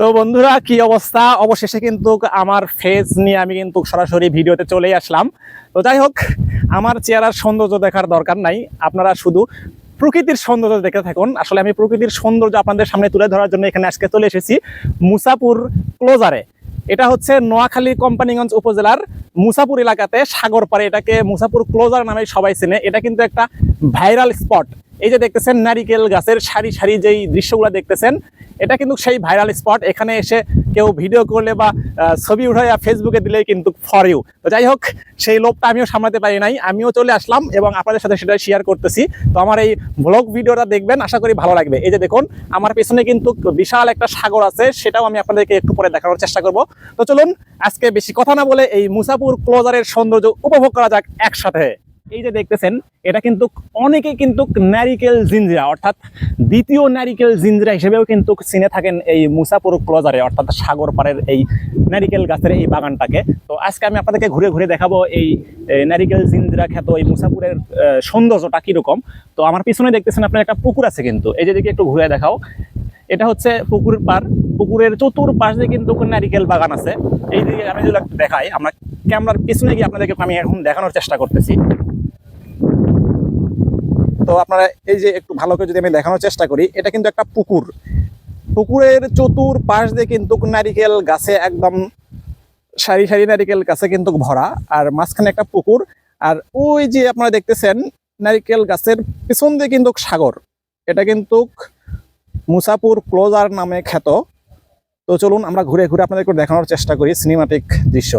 তো বন্ধুরা, কি অবস্থা? অবশেষে কিন্তু আমার ফেস নিয়ে আমি কিন্তু সরাসরি ভিডিওতে চলেই আসলাম। তো যাই হোক, আমার চেহারার সৌন্দর্য দেখার দরকার নাই। আপনারা শুধু প্রকৃতির সৌন্দর্য দেখে থাকুন। আসলে আমি প্রকৃতির সৌন্দর্য আপনাদের সামনে তুলে ধরার জন্য এখানে আজকে চলে এসেছি মুসাপুর ক্লোজারে এটা হচ্ছে নোয়াখালী কোম্পানিগঞ্জ উপজেলার মুসাপুর এলাকাতে সাগর পাড়ে এটাকে মুসাপুর ক্লোজার নামে সবাই চেনে। এটা কিন্তু একটা ভাইরাল স্পট এই যে দেখতেছেন, নারিকেল গাছের সারি সারি যেই দৃশ্যগুলো দেখতেছেন এটা কিন্তু সেই ভাইরাল স্পট এখানে এসে কেউ ভিডিও করলে বা ছবি উঠাইয়া ফেসবুকে দিলেই কিন্তু ফর ইউ তো যাই হোক, সেই লোভটা আমিও সামলাতে পারি নাই। আমিও চলে আসলাম এবং আপনাদের সাথে সেটা শেয়ার করতেছি। তো আমার এই ব্লগ ভিডিওটা দেখবেন, আশা করি ভালো লাগবে। এই যে দেখুন, আমার পেছনে কিন্তু বিশাল একটা সাগর আছে, সেটাও আমি আপনাদেরকে একটু পরে দেখানোর চেষ্টা করব। তো চলুন, আজকে বেশি কথা না বলে এই মুসাপুর ক্লোজারের সৌন্দর্য উপভোগ করা যাক একসাথে। এই যে দেখতেছেন এটা কিন্তু অনেকে কিন্তু নারিকেল জিঞ্জিরা অর্থাৎ দ্বিতীয় নারিকেল জিঞ্জিরা হিসেবেও কিন্তু চিনে থাকেন এই মুসাপুর ক্লোজারে অর্থাৎ সাগর পাড়ের এই নারিকেল গাছের এই বাগানটাকে। তো আজকে আমি আপনাদেরকে ঘুরে ঘুরে দেখাবো এই এ, নারিকেল জিঞ্জিরা খ্যাত এই মুসাপুরের সৌন্দর্যটা কীরকম। তো আমার পিছনে দেখতেছেন আপনার একটা পুকুর আছে কিন্তু এই যে দিকে একটু ঘুরে দেখাও। এটা হচ্ছে পুকুরের পার পুকুরের চতুর পাশ কিন্তু নারিকেল বাগান আছে। এই দিকে আমি যদি দেখাই আমরা ক্যামেরার পিছনে গিয়ে আপনাদেরকে আমি এখন দেখানোর চেষ্টা করতেছি। তো আপনারা এই যে একটু ভালো করে যদি আমি দেখানোর চেষ্টা করি, এটা কিন্তু একটা পুকুর। পুকুরের চতুর পাশ দিয়ে কিন্তু নারিকেল গাছে একদম সারি সারি নারিকেল গাছে কিন্তু ভরা, আর মাঝখানে একটা পুকুর। আর ওই যে আপনারা দেখতেছেন, নারিকেল গাছের পিছন দিয়ে কিন্তু সাগর। এটা কিন্তু মুসাপুর ক্লোজার নামে খ্যাত। তো চলুন আমরা ঘুরে ঘুরে আপনাদেরকে দেখানোর চেষ্টা করি সিনেমাটিক দৃশ্য।